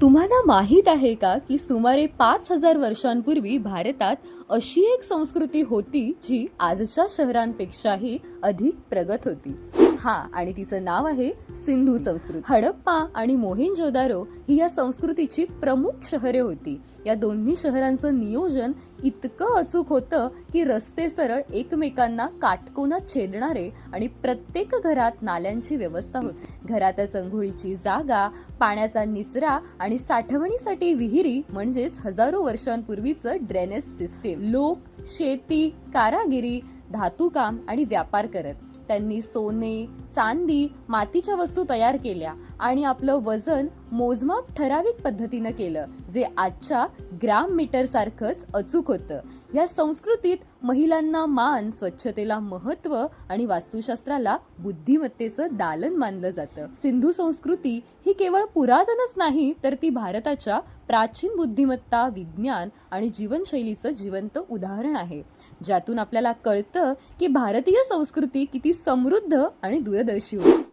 तुम्हाला माहीत आहे का की सुमारे पाच हजार वर्षांपूर्वी भारतात अशी एक संस्कृती होती जी आजच्या शहरांपेक्षाही अधिक प्रगत होती? हा आणि तिचं नाव आहे सिंधू संस्कृती. हडप्पा आणि मोहेंजोदारो ही या संस्कृतीची प्रमुख शहरे होती. या दोन्ही शहरांचं नियोजन इतकं अचूक होतं की रस्ते सरळ एकमेकांना काटकोनात छेदणारे आणि प्रत्येक घरात नाल्यांची व्यवस्था होती. घरातच अंघोळीची जागा पाण्याचा निचरा आणि साठवणीसाठी विहिरी म्हणजेच हजारो वर्षांपूर्वीचं ड्रेनेज सिस्टीम. लोक शेती कारागिरी धातुकाम आणि व्यापार करत. त्यांनी सोने चांदी मातीच्या वस्तू तयार केल्या आणि आपलं वजन मोजमाप ठराविक पद्धतीनं केलं जे आजच्या ग्राम मीटर सारखंच अचूक होतं. या संस्कृतीत महिलांना मान स्वच्छतेला महत्त्व आणि वास्तुशास्त्राला बुद्धिमत्तेचं दालन मानलं जातं. सिंधू संस्कृती ही केवळ पुरातनच नाही तर ती भारताच्या प्राचीन बुद्धिमत्ता विज्ञान आणि जीवनशैलीचं जिवंत उदाहरण आहे. ज्यातून आपल्याला कळतं की भारतीय संस्कृती किती समृद्ध आणि दूरदर्शी होती.